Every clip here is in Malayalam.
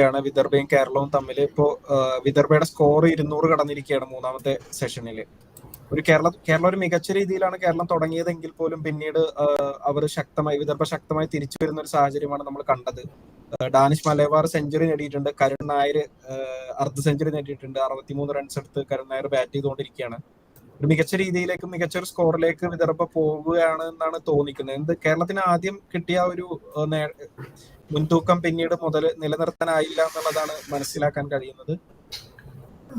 ാണ് വിദർഭയും കേരളവും തമ്മിൽ ഇപ്പോ വിദർഭയുടെ സ്കോർ ഇരുന്നൂറ് കടന്നിരിക്കുകയാണ് മൂന്നാമത്തെ സെഷനിൽ ഒരു കേരള കേരളം ഒരു മികച്ച രീതിയിലാണ് കേരളം തുടങ്ങിയതെങ്കിൽ പോലും പിന്നീട് അവർ ശക്തമായി വിദർഭ ശക്തമായി തിരിച്ചു വരുന്ന ഒരു സാഹചര്യമാണ് നമ്മൾ കണ്ടത്. ഡാനിഷ് മലബാർ സെഞ്ചുറി നേടിയിട്ടുണ്ട്. കരുൺ നായർ അർദ്ധ സെഞ്ചുറി നേടിയിട്ടുണ്ട്. അറുപത്തിമൂന്ന് റൺസ് എടുത്ത് കരുൺ നായർ ബാറ്റ് ചെയ്തുകൊണ്ടിരിക്കുകയാണ്. ഒരു മികച്ച രീതിയിലേക്ക് മികച്ച ഒരു സ്കോറിലേക്ക് വിദർഭ പോവുകയാണ് എന്നാണ് തോന്നിക്കുന്നത്. എന്ത് കേരളത്തിന് ആദ്യം കിട്ടിയ ഒരു മുൻതൂക്കം പിന്നീട് മുതൽ നിലനിർത്താനായില്ല എന്നുള്ളതാണ് മനസ്സിലാക്കാൻ കഴിയുന്നത്.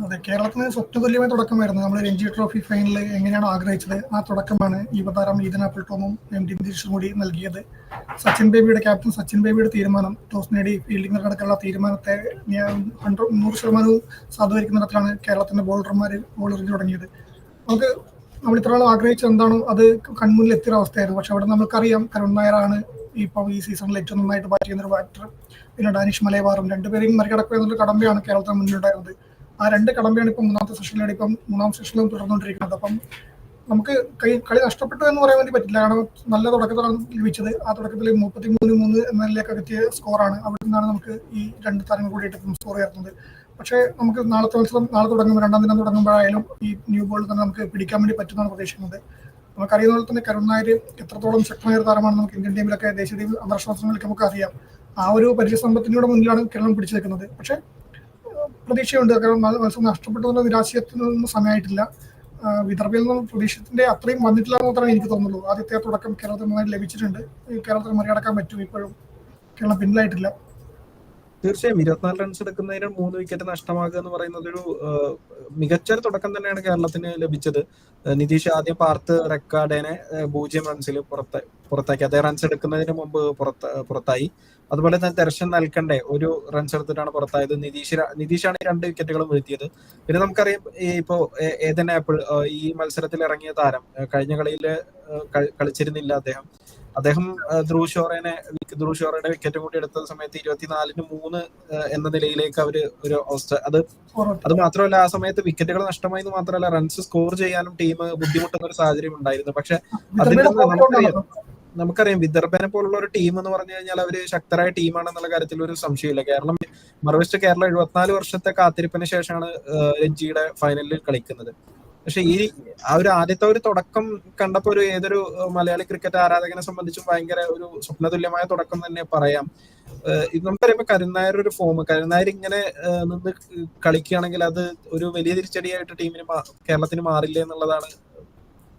അതെ കേരളത്തിന് സ്വപ്നതുല്യമായ തുടക്കമായിരുന്നു. നമ്മൾ രഞ്ജി ട്രോഫി ഫൈനലിൽ എങ്ങനെയാണോ ആഗ്രഹിച്ചത് ആ തുടക്കമാണ് യുവതാരം ഈദൻ ആപ്പിൾ ടോമും എം ഡി നിതീഷും കൂടി നൽകിയത്. സച്ചിൻ ബേബിയുടെ ക്യാപ്റ്റൻ സച്ചിൻ ബേബിയുടെ തീരുമാനം ടോസ് നേടി ഫീൽഡിംഗ് നടക്കാനുള്ള തീരുമാനത്തെ ഹൺഡ്രഡ് നൂറ് ശതമാനവും സാധൂകരിക്കുന്ന തരത്തിലാണ് കേരളത്തിന്റെ ബോളർമാർ ബോളറിഞ്ഞ് തുടങ്ങിയത്. നമുക്ക് നമ്മൾ ഇത്ര ആഗ്രഹിച്ചത് എന്താണോ അത് കൺമുന്നിൽ എത്തിയ അവസ്ഥയായിരുന്നു. പക്ഷെ അവിടെ നമുക്കറിയാം കരുൺ നായരാണ് ഇപ്പം ഈ സീസണിൽ ഏറ്റവും നന്നായിട്ട് ബാറ്റ് ചെയ്യുന്ന ഒരു ബാറ്റർ പിന്നെ ഡാനിഷ് മലയവാറും രണ്ടുപേരെയും മറികടക്കുക എന്നൊരു കടമ്പയാണ് കേരളത്തിന് മുന്നിലുണ്ടായിരുന്നത്. ആ രണ്ട് കടമ്പയാണ് ഇപ്പം മൂന്നാമത്തെ സെഷനിലാണ് ഇപ്പം മൂന്നാം സെഷനിലും തുടർന്നുകൊണ്ടിരിക്കുന്നത്. അപ്പം നമുക്ക് കൈ കളി നഷ്ടപ്പെട്ടു എന്ന് പറയാൻ വേണ്ടി പറ്റില്ല. കാരണം നല്ല തുടക്കത്തിലാണ് ലഭിച്ചത്. ആ തുടക്കത്തിൽ മുപ്പത്തി മൂന്ന് മൂന്ന് എന്നതിലേക്ക് എത്തിയ സ്കോറാണ് അവിടെ നിന്നാണ് നമുക്ക് ഈ രണ്ട് താരങ്ങൾ കൂടിയിട്ട് സ്കോർ ചേർന്നത് പക്ഷേ നമുക്ക് നാളത്തെ മത്സരം നാളെ തുടങ്ങുമ്പോൾ രണ്ടാം ദിനം തുടങ്ങുമ്പോഴായാലും ഈ ന്യൂ ബോൾ തന്നെ നമുക്ക് പിടിക്കാൻ വേണ്ടി പറ്റുമെന്നാണ് പ്രതീക്ഷിക്കുന്നത്. നമുക്കറിയുന്ന പോലെ തന്നെ കരുൺ എത്രത്തോളം ശക്തമായ ഒരു താരമാണ് നമുക്ക് ഇന്ത്യൻ ടീമിലൊക്കെ ദേശീയ ടീം അന്താരാഷ്ട്ര മത്സരങ്ങളിലൊക്കെ നമുക്ക് അറിയാം ആ ഒരു പരിചയസമ്പത്തിനോട് മുന്നിലാണ് കേരളം പിടിച്ചു നിൽക്കുന്നത്. പക്ഷേ പ്രതീക്ഷയുണ്ട്. കാരണം മത്സരം നഷ്ടപ്പെട്ടു നിരാശയത്തിൽ നിരാശയത്തിനൊന്നും സമയമായിട്ടില്ല. വിദർഭയിൽ നിന്നും പ്രതീക്ഷത്തിന്റെ അത്രയും വന്നിട്ടില്ല എന്ന് മാത്രമേ എനിക്ക് തോന്നുള്ളൂ ആദ്യത്തെ തുടക്കം കേരളത്തിൽ നന്നായി ലഭിച്ചിട്ടുണ്ട്. കേരളത്തിൽ മറികടക്കാൻ പറ്റും ഇപ്പോഴും. കേരളം പിന്നിലായിട്ടില്ല. തീർച്ചയായും ഇരുപത്തിനാല് റൺസ് എടുക്കുന്നതിന് മൂന്ന് വിക്കറ്റ് നഷ്ടമാകുക എന്ന് പറയുന്നത് ഒരു മികച്ചൊരു തുടക്കം തന്നെയാണ് കേരളത്തിന് ലഭിച്ചത്. നിതീഷ് ആദ്യം പാർത്ത് റെക്കാർഡിനെ പൂജ്യം റൺസിൽ പുറത്ത് പുറത്താക്കി. അതേ റൺസ് എടുക്കുന്നതിന് മുമ്പ് പുറത്ത് പുറത്തായി. അതുപോലെ തന്നെ ദർശൻ നൽകണ്ടേ ഒരു റൺസ് എടുത്തിട്ടാണ് പുറത്തായത്. നിതീഷ് നിതീഷാണ് രണ്ട് വിക്കറ്റുകളും വീഴ്ത്തിയത്. പിന്നെ നമുക്കറിയാം ഇപ്പോ ഏതന്നെ ആപ്പിൾ ഈ മത്സരത്തിൽ ഇറങ്ങിയ താരം കഴിഞ്ഞ കളിയിൽ കളിച്ചിരുന്നില്ല അദ്ദേഹം. അദ്ദേഹം ധ്രുവ് ഷോറേനെ ധ്രുവ് ഷോറയുടെ വിക്കറ്റും കൂടി എടുത്ത സമയത്ത് ഇരുപത്തിനാലിന് മൂന്ന് എന്ന നിലയിലേക്ക് അവർ ഒരു അവസ്ഥ. അത് അത് മാത്രമല്ല ആ സമയത്ത് വിക്കറ്റുകൾ നഷ്ടമായി എന്ന് മാത്രമല്ല റൺസ് സ്കോർ ചെയ്യാനും ടീം ബുദ്ധിമുട്ടുന്ന ഒരു സാഹചര്യം ഉണ്ടായിരുന്നു. പക്ഷെ അതിൽ നമുക്കറിയാം നമുക്കറിയാം വിദർഭനെ പോലുള്ള ഒരു ടീം എന്ന് പറഞ്ഞു കഴിഞ്ഞാൽ അവർ ശക്തരായ ടീമാണെന്നുള്ള കാര്യത്തിൽ ഒരു സംശയമില്ല കേരളം മറുവശത്ത് കേരളം എഴുപത്തിനാല് വർഷത്തെ കാത്തിരിപ്പിന് ശേഷമാണ് രഞ്ജിയുടെ ഫൈനലിൽ കളിക്കുന്നത്. പക്ഷെ ഈ ആ ഒരു ആദ്യത്തെ ഒരു തുടക്കം കണ്ടപ്പോ ഒരു ഏതൊരു മലയാളി ക്രിക്കറ്റ് ആരാധകനെ സംബന്ധിച്ചും ഭയങ്കര ഒരു സ്വപ്നതുല്യമായ തുടക്കം തന്നെ പറയാം. ഇത് നമുക്കറിയുമ്പോ കരുനായർ ഒരു ഫോം കരുനായർ ഇങ്ങനെ നിന്ന് കളിക്കുകയാണെങ്കിൽ അത് ഒരു വലിയ തിരിച്ചടിയായിട്ട് ടീമിന് കേരളത്തിന് മാറില്ല എന്നുള്ളതാണ്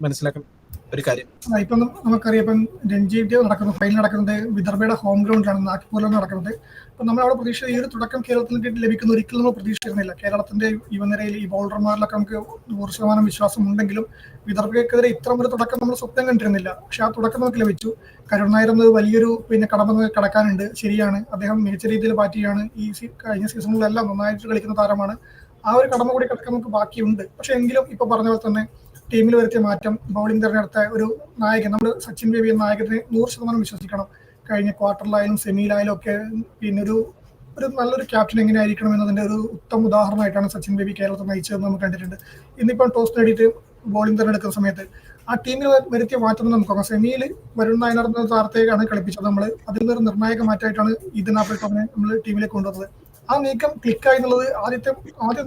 മനസ്സിലാക്കുന്ന ഒരു കാര്യം. ഇപ്പം നമുക്കറിയാം ഇപ്പം രഞ്ജി നടക്കുന്നത് ഫൈനൽ നടക്കുന്നത് വിദർഭയുടെ ഹോം ഗ്രൗണ്ടിലാണ് നാഗ്പൂരിലാണ് നടക്കുന്നത്. അപ്പം നമ്മൾ അവിടെ പ്രതീക്ഷ ഈ ഒരു തുടക്കം കേരളത്തിന് ലഭിക്കുന്ന ഒരിക്കലും നമ്മൾ പ്രതീക്ഷിച്ചിരുന്നില്ല. കേരളത്തിന്റെ യുവനിരയിൽ ഈ ബൗളർമാരിലൊക്കെ നമുക്ക് നൂറ് ശതമാനം വിശ്വാസം ഉണ്ടെങ്കിലും വിദർഭയ്ക്കെതിരെ ഇത്തരം ഒരു തുടക്കം നമ്മൾ സ്വപ്നം കണ്ടിരുന്നില്ല. പക്ഷെ ആ തുടക്കം നമുക്ക് ലഭിച്ചു. കരുൺ വലിയൊരു പിന്നെ കടമ കടക്കാനുണ്ട്. ശരിയാണ്. അദ്ദേഹം മികച്ച രീതിയിൽ ബാറ്റ് ചെയ്യാണ് ഈ കഴിഞ്ഞ സീസണിലെല്ലാം നന്നായിട്ട് കളിക്കുന്ന താരമാണ്. ആ ഒരു കടമ കൂടി കിടക്കാൻ നമുക്ക് ബാക്കിയുണ്ട്. പക്ഷെ എങ്കിലും ഇപ്പൊ പറഞ്ഞ പോലെ തന്നെ ടീമിൽ വരുത്തിയ മാറ്റം ബൗളിംഗ് തിരഞ്ഞെടുത്ത ഒരു നായകൻ നമ്മൾ സച്ചിൻ ബേബി എന്ന നായകനെ നൂറ് ശതമാനം വിശ്വസിക്കണം. കഴിഞ്ഞ ക്വാർട്ടറിലായാലും സെമിയിലായാലും ഒക്കെ പിന്നെ ഒരു ഒരു നല്ലൊരു ക്യാപ്റ്റൻ എങ്ങനെയായിരിക്കണം എന്നതിന്റെ ഒരു ഉത്തമ ഉദാഹരണമായിട്ടാണ് സച്ചിൻ ബേബി കേരളത്തെ നയിച്ചതെന്ന് നമ്മൾ കണ്ടിട്ടുണ്ട്. ഇന്നിപ്പം ടോസ് നേടിയിട്ട് ബോളിംഗ് തിരഞ്ഞെടുക്കുന്ന സമയത്ത് ആ ടീമിൽ വരുത്തിയ മാറ്റം നമുക്ക് സെമിയിൽ വരുൺ നായർ എന്ന താരത്തെയാണ് കളിപ്പിച്ചത്. നമ്മൾ അതിൽ നിന്നൊരു നിർണായക മാറ്റമായിട്ടാണ് ആപ്പിൾട്ടോമിനെ നമ്മൾ ടീമിലേക്ക് കൊണ്ടുവന്നത്. ആ നീക്കം ക്ലിക്കായി എന്നുള്ളത് ആദ്യത്തെ ആദ്യ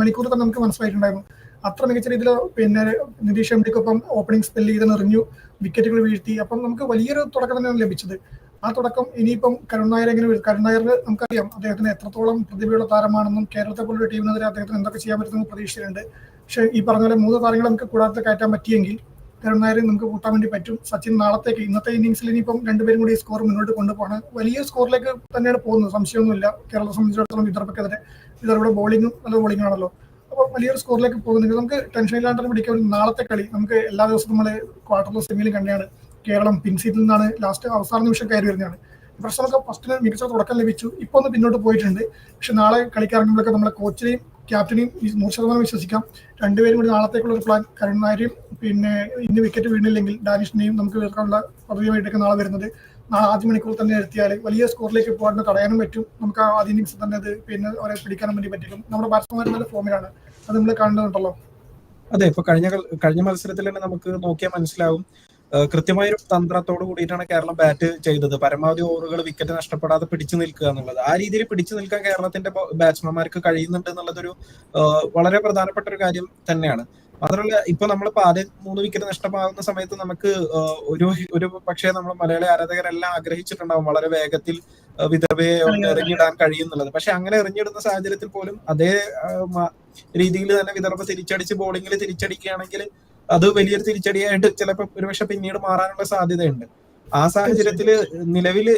മണിക്കൂർ തന്നെ നമുക്ക് മനസ്സിലായിട്ടുണ്ടായിരുന്നു. അത്ര മികച്ച രീതിയിൽ പിന്നെ നിതീഷ് എംഡിക്കൊപ്പം ഓപ്പണിംഗ് സ്പെല്ല് ചെയ്ത് എറിഞ്ഞു വിക്കറ്റുകൾ വീഴ്ത്തി. അപ്പം നമുക്ക് വലിയൊരു തുടക്കം തന്നെയാണ് ലഭിച്ചത്. ആ തുടക്കം ഇനിയിപ്പം കരുൺ നായർ എങ്ങനെ കരുൺ നായർ നമുക്കറിയാം അദ്ദേഹത്തിന് എത്രത്തോളം പ്രതിഭയുള്ള താരമാണെന്നും കേരളത്തെ പോലുള്ള ടീമിനെതിരെ അദ്ദേഹത്തിന് എന്തൊക്കെ ചെയ്യാൻ പറ്റുമെന്ന് പ്രതീക്ഷയുണ്ട് പക്ഷേ ഈ പറഞ്ഞ പോലെ മൂന്ന് താരങ്ങളെ നമുക്ക് കൂടാതെ കയറ്റാൻ പറ്റിയെങ്കിൽ കരുൺ നമുക്ക് കൂട്ടാൻ വേണ്ടി പറ്റും. സച്ചിൻ നാളത്തേക്ക് ഇന്നത്തെ ഇന്നിംഗ്സിൽ ഇനിയിപ്പം രണ്ടുപേരും കൂടി സ്കോർ മുന്നോട്ട് കൊണ്ടുപോകണം വലിയ സ്കോറിലേക്ക് തന്നെയാണ് പോകുന്നത് സംശയമൊന്നുമില്ല. കേരളത്തെ സംബന്ധിച്ചിടത്തോളം വിദർഭക്കെതിരെ വിദർഭയുടെ ബോളിംഗും നല്ല ബോളിംഗ് ആണല്ലോ. അപ്പോൾ വലിയൊരു സ്കോറിലേക്ക് പോകുന്നുണ്ട് നമുക്ക് ടെൻഷൻ ഇല്ലാണ്ട് പിടിക്കാൻ നാളത്തെ കളി നമുക്ക് എല്ലാ ദിവസവും നമ്മൾ ക്വാർട്ടറിലും സെമിയിലും കണ്ടാണ് കേരളം പിൻസീറ്റിൽ നിന്നാണ് ലാസ്റ്റ് അവസാന നിമിഷം കയറി വരുന്നതാണ്. പ്രശ്നമൊക്കെ നമുക്ക് ഫസ്റ്റിന് മികച്ച തുടക്കം ലഭിച്ചു. ഇപ്പൊ ഒന്ന് പിന്നോട്ട് പോയിട്ടുണ്ട്. പക്ഷെ നാളെ കളിക്കിറങ്ങുമ്പോഴൊക്കെ നമ്മളെ കോച്ചിനെയും ക്യാപ്റ്റനെയും നൂറ് ശതമാനം വിശ്വസിക്കാം. രണ്ടുപേരും കൂടി നാളത്തേക്കുള്ള ഒരു പ്ലാൻ കരുൺ നായരെയും പിന്നെ ഇന്ന് വിക്കറ്റ് വീണില്ലെങ്കിൽ ഡാനിഷിനെയും നമുക്ക് വീർക്കാനുള്ള പദ്ധതിയുമായിട്ടൊക്കെ നാളെ വരുന്നത്. നാളെ ആദ്യ മണിക്കൂർ തന്നെ എത്തിയാൽ വലിയ സ്കോറിലേക്ക് പോകാൻ തടയാനും പറ്റും. നമുക്ക് ആ ആദ്യ ഇന്നിങ്സ് തന്നെ അത് പിന്നെ അവരെ പിടിക്കാനും വേണ്ടി പറ്റും നമ്മുടെ ബാറ്റ്സ്മാൻ നല്ല ഫോമിലാണ് അത് നമ്മൾ കാണുന്നുണ്ടല്ലോ. അതെ ഇപ്പൊ കഴിഞ്ഞ കഴിഞ്ഞ മത്സരത്തിൽ തന്നെ നമുക്ക് നോക്കിയാൽ മനസ്സിലാവും. ഏഹ് കൃത്യമായൊരു തന്ത്രത്തോട് കൂടിയിട്ടാണ് കേരളം ബാറ്റ് ചെയ്തത്. പരമാവധി ഓവറുകൾ വിക്കറ്റ് നഷ്ടപ്പെടാതെ പിടിച്ചു നിൽക്കുക എന്നുള്ളത്. ആ രീതിയിൽ പിടിച്ചു നിൽക്കാൻ കേരളത്തിന്റെ ബാറ്റ്സ്മാൻമാർക്ക് കഴിയുന്നുണ്ട് എന്നുള്ളതൊരു വളരെ പ്രധാനപ്പെട്ട ഒരു കാര്യം തന്നെയാണ്. മാത്രമല്ല ഇപ്പൊ നമ്മൾ ആദ്യം മൂന്ന് വിക്കറ്റ് നഷ്ടമാകുന്ന സമയത്ത് നമുക്ക് ഒരു ഒരു പക്ഷേ നമ്മൾ മലയാളി ആരാധകരെല്ലാം ആഗ്രഹിച്ചിട്ടുണ്ടാവും വളരെ വേഗത്തിൽ വിധവയെ എറിഞ്ഞിടാൻ കഴിയുന്നുള്ളത് പക്ഷെ അങ്ങനെ എറിഞ്ഞിടുന്ന സാഹചര്യത്തിൽ പോലും അതേ രീതിയിൽ തന്നെ വിദർഭ തിരിച്ചടിച്ച് ബോളിങ്ങിൽ തിരിച്ചടിക്കുകയാണെങ്കിൽ അത് വലിയൊരു തിരിച്ചടിയായിട്ട് ചിലപ്പോൾ ഒരുപക്ഷെ പിന്നീട് മാറാനുള്ള സാധ്യതയുണ്ട്. ആ സാഹചര്യത്തിൽ നിലവിൽ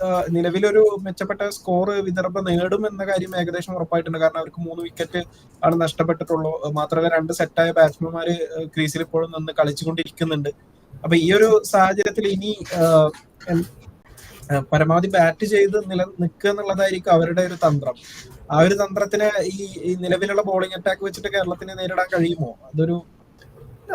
ആഹ് നിലവിലൊരു മെച്ചപ്പെട്ട സ്കോർ വിദർഭ നേടും എന്ന കാര്യം ഏകദേശം ഉറപ്പായിട്ടുണ്ട്. കാരണം അവർക്ക് മൂന്ന് വിക്കറ്റ് ആണ് നഷ്ടപ്പെട്ടിട്ടുള്ളൂ. മാത്രമല്ല രണ്ട് സെറ്റായ ബാറ്റ്സ്മാൻമാര് ക്രീസിൽ ഇപ്പോഴും നിന്ന് കളിച്ചുകൊണ്ടിരിക്കുന്നുണ്ട്. അപ്പൊ ഈ ഒരു സാഹചര്യത്തിൽ ഇനി പരമാവധി ബാറ്റ് ചെയ്ത് നില നിൽക്കുക എന്നുള്ളതായിരിക്കും അവരുടെ ഒരു തന്ത്രം. ആ ഒരു തന്ത്രത്തിന് ഈ നിലവിലുള്ള ബോളിംഗ് അറ്റാക്ക് വെച്ചിട്ട് കേരളത്തിനെ നേരിടാൻ കഴിയുമോ? അതൊരു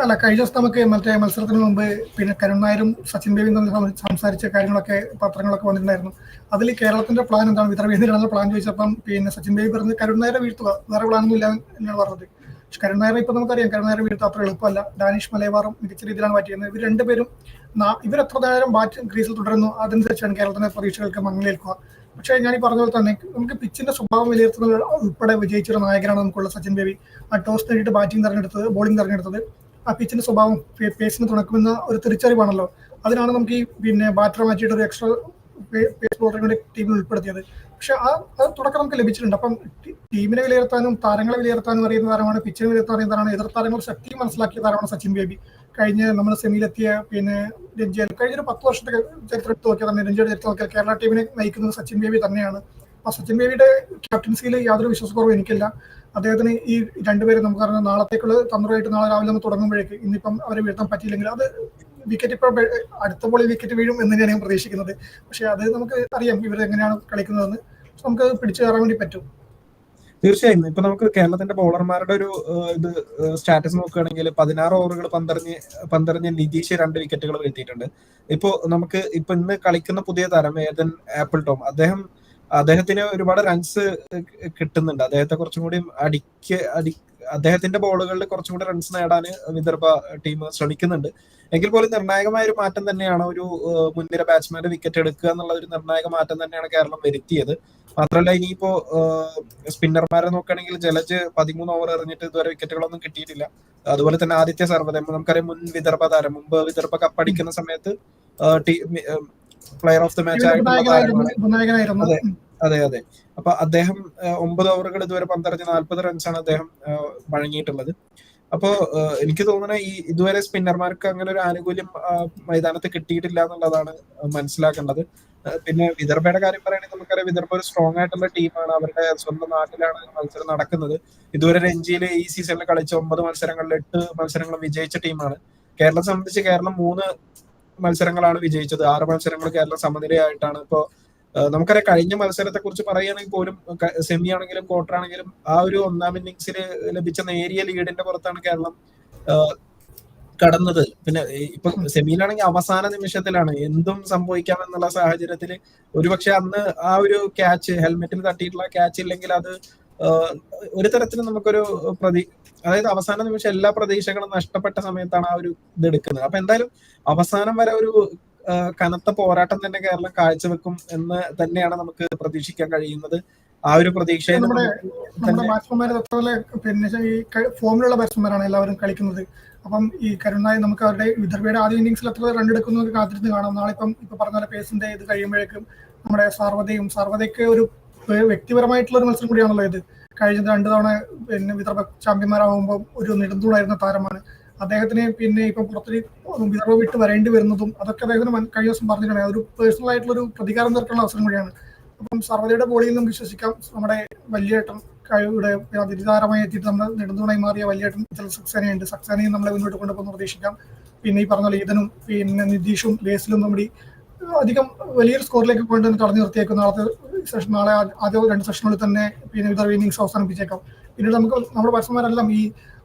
അല്ല കഴിഞ്ഞ ദിവസം നമുക്ക് മറ്റേ മത്സരത്തിന് മുമ്പ് പിന്നെ കരുൺ നായരും സച്ചിൻ സം- സംസാരിച്ച കാര്യങ്ങളൊക്കെ പത്രങ്ങളൊക്കെ വന്നിട്ടുണ്ടായിരുന്നു. അതിൽ കേരളത്തിന്റെ പ്ലാൻ എന്താണ്? വിതർവേദിയിലുള്ള പ്ലാൻ ചോദിച്ചപ്പം പിന്നെ സച്ചിൻ ദേവി പറഞ്ഞ് കരുൺ നായരെ വീഴ്ത്തുക. വേറെ പ്ലാനൊന്നും ഇല്ല എന്നാണ് പറഞ്ഞത്. പക്ഷെ കരുൺ നായരെ ഇപ്പൊ നമുക്കറിയാം കരുൺ നായരെ അത്ര എളുപ്പമല്ല. ഡാനിഷ് മലയവാറും മികച്ച രീതിയിലാണ് ബാറ്റ് ചെയ്യുന്നത്. ഇവർ രണ്ടുപേരും എത്ര നേരം ബാറ്റ് ക്രീസിൽ തുടരുന്നു അതനുസരിച്ചാണ് കേരളത്തിന്റെ പ്രതീക്ഷകൾക്ക് മങ്ങലേൽക്കുക. പക്ഷേ ഞാൻ ഈ പറഞ്ഞ പോലെ തന്നെ നമുക്ക് പിച്ചിന്റെ സ്വഭാവം വിലയിരുത്തുന്നത് ഉൾപ്പെടെ വിജയിച്ചൊരു നായകനാണ് നമുക്കുള്ള സച്ചിൻ ബേബി ആ ടോസ് നേടിയിട്ട് ബാറ്റിംഗ് തെരഞ്ഞെടുത്തത് ബോളിംഗ് തെരഞ്ഞെടുത്തത്. ആ പിച്ചിന്റെ സ്വഭാവം പേസിന് തുണക്കുമെന്ന ഒരു തിരിച്ചറിവാണല്ലോ. അതിനാണ് നമുക്ക് ഈ പിന്നെ ബാറ്റർ മാറ്റിയിട്ട് ഒരു എക്സ്ട്രാ പേസ് ബോളറെ കൂടി ടീമിൽ ഉൾപ്പെടുത്തിയത്. പക്ഷെ ആ തുടക്കം നമുക്ക് ലഭിച്ചിട്ടുണ്ട്. അപ്പം ടീമിനെ വിലയിരുത്താനും താരങ്ങളെ വിലയിരുത്താനും അറിയുന്ന താരമാണ് പിച്ചിനെ വിലയിരുത്താൻ അറിയുന്ന താരമാണ് എതിർ താരങ്ങൾ ശക്തി മനസ്സിലാക്കിയ താരമാണ് സച്ചിൻ ബേബി. കഴിഞ്ഞ നമ്മൾ സെമിയിലെത്തിയ പിന്നെ രഞ്ജിയിൽ കഴിഞ്ഞ ഒരു പത്ത് വർഷത്തെ ചരിത്രം എടുത്ത് നോക്കിയാൽ തന്നെ രഞ്ജിയുടെ ചരിത്രം നോക്കിയാൽ കേരള ടീമിനെ നയിക്കുന്നത് സച്ചിൻ ബേബി തന്നെയാണ്. അപ്പൊ സച്ചിൻ ബേബിയുടെ ക്യാപ്റ്റൻസിയിൽ യാതൊരു വിശ്വാസക്കുറവും എനിക്കില്ല. അദ്ദേഹത്തിന് ഈ രണ്ടുപേരും നമുക്ക് അറിയാം നാളത്തേക്കുള്ള തന്ത്രമായിട്ട് നാളെ രാവിലെ നമ്മൾ തുടങ്ങുമ്പോഴേക്ക് ഇന്നിപ്പം അവരെ വീഴ്ത്താൻ പറ്റിയില്ലെങ്കിൽ അത് വിക്കറ്റ് ഇപ്പോൾ അടുത്ത ബോളിൽ വിക്കറ്റ് വീഴും എന്ന് തന്നെയാണ് ഞാൻ പ്രതീക്ഷിക്കുന്നത്. പക്ഷേ അത് നമുക്ക് അറിയാം ഇവർ എങ്ങനെയാണ് കളിക്കുന്നതെന്ന്. നമുക്ക് പിടിച്ചു കയറാൻ വേണ്ടി പറ്റും. തീർച്ചയായും. ഇപ്പൊ നമുക്ക് കേരളത്തിന്റെ ബൗളർമാരുടെ ഒരു ഇത് സ്റ്റാറ്റസ് നോക്കുകയാണെങ്കിൽ പതിനാറ് ഓവറുകൾ പന്തറിഞ്ഞ് പന്തറിഞ്ഞ് നിതീഷ് രണ്ട് വിക്കറ്റുകൾ വീഴ്ത്തിയിട്ടുണ്ട്. ഇപ്പോ നമുക്ക് ഇപ്പൊ ഇന്ന് കളിക്കുന്ന പുതിയ താരം ഏതൻ ആപ്പിൾ ടോം. അദ്ദേഹം അദ്ദേഹത്തിന് ഒരുപാട് റൺസ് കിട്ടുന്നുണ്ട്. അദ്ദേഹത്തെ കുറച്ചും കൂടി അടിക്ക് അടി അദ്ദേഹത്തിന്റെ ബോളുകളിൽ കുറച്ചും കൂടി റൺസ് നേടാൻ വിദർഭ ടീം ശ്രമിക്കുന്നുണ്ട്. എങ്കിൽ പോലും നിർണായകമായ ഒരു മാറ്റം തന്നെയാണ് ഒരു മുൻനിര ബാറ്റ്സ്മാന്റെ വിക്കറ്റ് എടുക്കുക എന്നുള്ള ഒരു നിർണായക മാറ്റം തന്നെയാണ് കേരളം വരുത്തിയത്. മാത്രമല്ല ഇനിയിപ്പോ സ്പിന്നർമാരെ നോക്കുകയാണെങ്കിൽ ജലജ് പതിമൂന്ന് ഓവർ എറിഞ്ഞിട്ട് ഇതുവരെ വിക്കറ്റുകളൊന്നും കിട്ടിയിട്ടില്ല. അതുപോലെ തന്നെ ആദിത്യ സർവതം നമുക്കറിയാം മുൻ വിദർഭ താരം മുമ്പ് വിദർഭ കപ്പടിക്കുന്ന സമയത്ത് പ്ലെയർ ഓഫ് ദി മാച്ച് ആയിട്ടുള്ള താരമാണ്. അതെ. അതെ. അപ്പൊ അദ്ദേഹം ഒമ്പത് ഓവറുകൾ ഇതുവരെ പന്തറിഞ്ഞ് നാൽപ്പത് റൺസാണ് അദ്ദേഹം വഴങ്ങിയിട്ടുള്ളത്. അപ്പോ എനിക്ക് തോന്നുന്നത് ഈ ഇതുവരെ സ്പിന്നർമാർക്ക് അങ്ങനെ ഒരു ആനുകൂല്യം മൈതാനത്ത് കിട്ടിയിട്ടില്ല എന്നുള്ളതാണ് മനസ്സിലാക്കേണ്ടത്. പിന്നെ വിദർഭയുടെ കാര്യം പറയുകയാണെങ്കിൽ നമുക്കറിയാം വിദർഭ ഒരു സ്ട്രോങ് ആയിട്ടുള്ള ടീമാണ്. അവരുടെ സ്വന്തം നാട്ടിലാണ് മത്സരം നടക്കുന്നത്. ഇതുവരെ രഞ്ജിയിൽ ഈ സീസണിൽ കളിച്ച ഒമ്പത് മത്സരങ്ങളിൽ എട്ട് മത്സരങ്ങളും വിജയിച്ച ടീമാണ്. കേരളം സംബന്ധിച്ച് കേരളം മൂന്ന് മത്സരങ്ങളാണ് വിജയിച്ചത്. ആറ് മത്സരങ്ങൾ കേരളം സമനിലയായിട്ടാണ്. ഇപ്പോ നമുക്കറിയാം കഴിഞ്ഞ മത്സരത്തെ കുറിച്ച് പറയുകയാണെങ്കിൽ പോലും സെമി ആണെങ്കിലും ക്വാർട്ടർ ആണെങ്കിലും ആ ഒരു ഒന്നാം ഇന്നിങ്സിൽ ലഭിച്ച നേരിയ ലീഡിന്റെ പുറത്താണ് കേരളം കടന്നത്. പിന്നെ ഇപ്പൊ സെമിയിലാണെങ്കിൽ അവസാന നിമിഷത്തിലാണ് എന്തും സംഭവിക്കാം എന്നുള്ള സാഹചര്യത്തിൽ ഒരുപക്ഷെ അന്ന് ആ ഒരു ക്യാച്ച് ഹെൽമെറ്റിൽ തട്ടിയിട്ടുള്ള ക്യാച്ച് ഇല്ലെങ്കിൽ അത് ഒരു തരത്തിൽ നമുക്കൊരു പ്രതി അതായത് അവസാന നിമിഷം എല്ലാ പ്രതീക്ഷകളും നഷ്ടപ്പെട്ട സമയത്താണ് ആ ഒരു ഇത് എടുക്കുന്നത്. അപ്പൊ എന്തായാലും അവസാനം വരെ ഒരു കനത്ത പോരാട്ടം തന്നെ കേരളം കാഴ്ചവെക്കും എന്ന് തന്നെയാണ് നമുക്ക് പ്രതീക്ഷിക്കാൻ കഴിയുന്നത്. ആ ഒരു പ്രതീക്ഷ നമ്മുടെ നമ്മുടെ തന്നെ ബാറ്റ്സ്മാൻമാർ അതുപോലെ പിന്നെ ഈ ഫോമിലുള്ള ബാറ്റ്സ്മാരാണ് എല്ലാവരും കളിക്കുന്നത്. അപ്പം ഈ കരുണായി നമുക്ക് അവരുടെ വിദർഭയുടെ ആദ്യ ഇന്നിങ്സിൽ എത്ര റൺ എടുക്കുന്നു കാത്തിരുന്ന് കാണാം. നാളെ ഇപ്പം ഇപ്പൊ പറഞ്ഞ പോലെ പേസിന്റെ ഇത് കഴിയുമ്പോഴേക്കും നമ്മുടെ സാർവതയും സാർവതയ്ക്ക് ഒരു വ്യക്തിപരമായിട്ടുള്ള ഒരു മത്സരം കൂടിയാണല്ലോ ഇത്. കഴിഞ്ഞ രണ്ടു തവണ പിന്നെ വിദർഭ ചാമ്പ്യന്മാരാകുമ്പോൾ ഒരു നെടുന്തൂണായിരുന്ന താരമാണ് അദ്ദേഹത്തിന് പിന്നെ ഇപ്പൊ പുറത്ത് വിദർഭ വിട്ട് വരേണ്ടി വരുന്നതും അതൊക്കെ അദ്ദേഹത്തിന് കഴിഞ്ഞ ദിവസം പറഞ്ഞിട്ടുണ്ട്. അതൊരു പേഴ്സണൽ ആയിട്ടുള്ള ഒരു പ്രതികാരം തീർക്കാനുള്ള അവസരം കൂടിയാണ്. അപ്പം സർവതയുടെ ബോളിയിൽ നിന്നും വിശ്വസിക്കാം. നമ്മുടെ വലിയേട്ടൻ കഴിവിടെ അതിരിതാരമായി എത്തിയിട്ട് നമ്മൾ നെടുന്തുണായി മാറിയ വലിയേട്ടൻ ചില സക്സേനയുണ്ട്. സക്സേനയും നമ്മളെ മുന്നോട്ട് കൊണ്ടുപോകുന്ന പ്രതീക്ഷിക്കാം. പിന്നെ ഈ പറഞ്ഞ ഈതനും പിന്നെ നിതീഷും ബേസിലും നമ്മുടെ അധികം വലിയൊരു സ്കോറിലേക്ക് കൊണ്ടുവന്ന് തടഞ്ഞു നിർത്തിയേക്കും. നാളത്തെ സെഷൻ നാളെ ആദ്യ രണ്ട് സെഷനുകളിൽ തന്നെ പിന്നെ വിതർ ഇന്നിങ്സ് അവസാനിപ്പിച്ചേക്കാം. പിന്നീട് നമുക്ക് നമ്മുടെ ബാറ്റ്സ്മാരെല്ലാം ഈ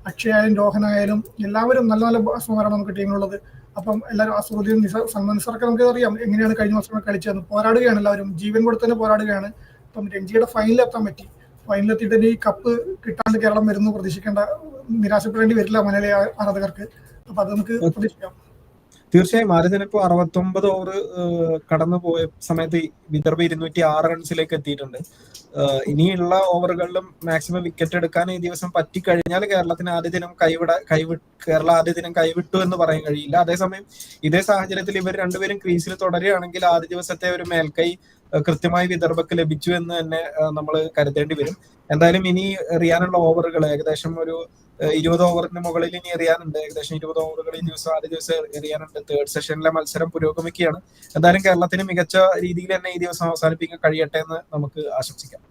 അക്ഷയായാലും രോഹനായാലും എല്ലാവരും നല്ല നല്ല ബാറ്റ്സ്മാരാണ് നമുക്ക് ടീമിലുള്ളത്. അപ്പം എല്ലാവരും അസുറുദ്ദീൻ നിസാർ സൽമാൻ നിസാറൊക്കെ നമുക്ക് അറിയാം. എങ്ങനെയാണ് കഴിഞ്ഞ മാസം കളിച്ചതെന്ന്. പോരാടുകയാണ് എല്ലാവരും. ജീവൻ കൊടുത്ത് തന്നെ പോരാടുകയാണ്. അപ്പം രഞ്ജിയുടെ ഫൈനലിൽ എത്താൻ പറ്റി. ഫൈനലെത്തിയിട്ട് തന്നെ ഈ കപ്പ് കിട്ടാണ്ട് കേരളം വരുന്നു പ്രതീക്ഷിക്കേണ്ട നിരാശപ്പെടേണ്ടി വരില്ല മലയാളി ആരാധകർക്ക്. അപ്പൊ അത് നമുക്ക് പ്രതീക്ഷിക്കാം. തീർച്ചയായും ദിനം ഇപ്പോൾ അറുപത്തൊമ്പത് ഓവർ കടന്നു പോയ സമയത്ത് വിദർഭ ഇരുന്നൂറ്റി ആറ് റൺസിലേക്ക് എത്തിയിട്ടുണ്ട് ഇനിയുള്ള ഓവറുകളിലും മാക്സിമം വിക്കറ്റ് എടുക്കാൻ ഈ ദിവസം പറ്റിക്കഴിഞ്ഞാൽ കേരളത്തിന് ആദ്യ ദിനം കൈവിട കൈവി കേരള ആദ്യ ദിനം കൈവിട്ടു എന്ന് പറയാൻ കഴിയില്ല. അതേസമയം ഇതേ സാഹചര്യത്തിൽ ഇവർ രണ്ടുപേരും ക്രീസിൽ തുടരുകയാണെങ്കിൽ ആദ്യ ദിവസത്തെ ഒരു മേൽക്കൈ കൃത്യമായി വിദർഭക്ക് ലഭിച്ചു എന്ന് തന്നെ നമ്മൾ കരുതേണ്ടി വരും. എന്തായാലും ഇനി എറിയാനുള്ള ഓവറുകൾ ഏകദേശം ഒരു ഇരുപത് ഓവറിന് മുകളിൽ ഇനി എറിയാനുണ്ട്. ഏകദേശം ഇരുപത് ഓവറുകൾ ഈ ദിവസം ആദ്യ ദിവസം എറിയാനുണ്ട്. തേർഡ് സെഷനിലെ മത്സരം പുരോഗമിക്കുകയാണ്. എന്തായാലും കേരളത്തിന് മികച്ച രീതിയിൽ തന്നെ ഈ ദിവസം അവസാനിപ്പിക്കാൻ കഴിയട്ടെ എന്ന് നമുക്ക് ആശംസിക്കാം.